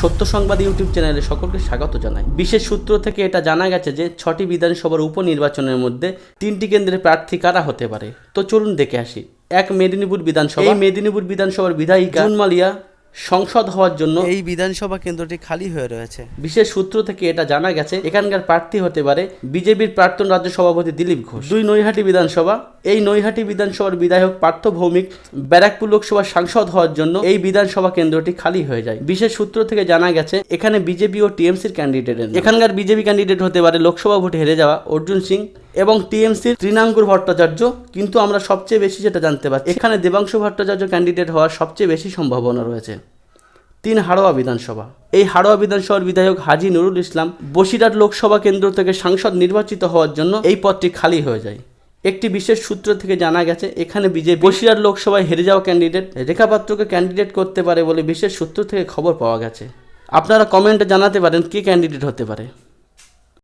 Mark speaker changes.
Speaker 1: সত্য সংবাদ ইউটিউব চ্যানেলে সকলকে স্বাগত জানাই। বিশেষ সূত্র থেকে এটা জানা গেছে যে ছটি বিধানসভার উপনির্বাচনের মধ্যে তিনটি কেন্দ্রের প্রার্থী কারা হতে পারে? তো চলুন দেখে আসি। এক মেদিনীপুর বিধানসভা। এই মেদিনীপুর বিধানসভার বিধায়িকা জুন মালিয়া সংসদ হওয়ার জন্য
Speaker 2: এই বিধানসভা কেন্দ্রটি খালি হয়ে রয়েছে।
Speaker 1: বিশেষ সূত্র থেকে এটা জানা গেছে এখানকার প্রার্থী হতে পারে বিজেপির প্রাক্তন রাজ্য সভাপতি দিলীপ ঘোষ। দুই নৈহাটি বিধানসভা এই নৈহাটি বিধানসভার বিধায়ক পার্থ ভৌমিক ব্যারাকপুর লোকসভার সাংসদ হওয়ার জন্য এই বিধানসভা কেন্দ্রটি খালি হয়ে যায়। বিশেষ সূত্র থেকে জানা গেছে এখানে বিজেপি ও টিএমসির ক্যান্ডিডেট এখানকার বিজেপি ক্যান্ডিডেট হতে পারে লোকসভা ভোটে হেরে যাওয়া অর্জুন সিং এবং টিএমসির তৃণাঙ্কুর ভট্টাচার্য, কিন্তু আমরা সবচেয়ে বেশি যেটা জানতে পারছি, এখানে দেবাংশু ভট্টাচার্য ক্যান্ডিডেট হওয়ার সবচেয়ে বেশি সম্ভাবনা রয়েছে। তিন হাড়োয়া বিধানসভা। এই হাড়োয়া বিধানসভার বিধায়ক হাজি নুরুল ইসলাম বসিরহাট লোকসভা কেন্দ্র থেকে সাংসদ নির্বাচিত হওয়ার জন্য এই পদটি খালি হয়ে যায়। একটি বিশেষ সূত্র থেকে জানা গেছে, এখানে বিজেপি বসিরহাট লোকসভায় হেরে যাওয়া ক্যান্ডিডেট রেখা পাত্রকে ক্যান্ডিডেট করতে পারে বলে বিশেষ সূত্র থেকে খবর পাওয়া গেছে। আপনারা কমেন্টে জানাতে পারেন কে ক্যান্ডিডেট হতে পারে।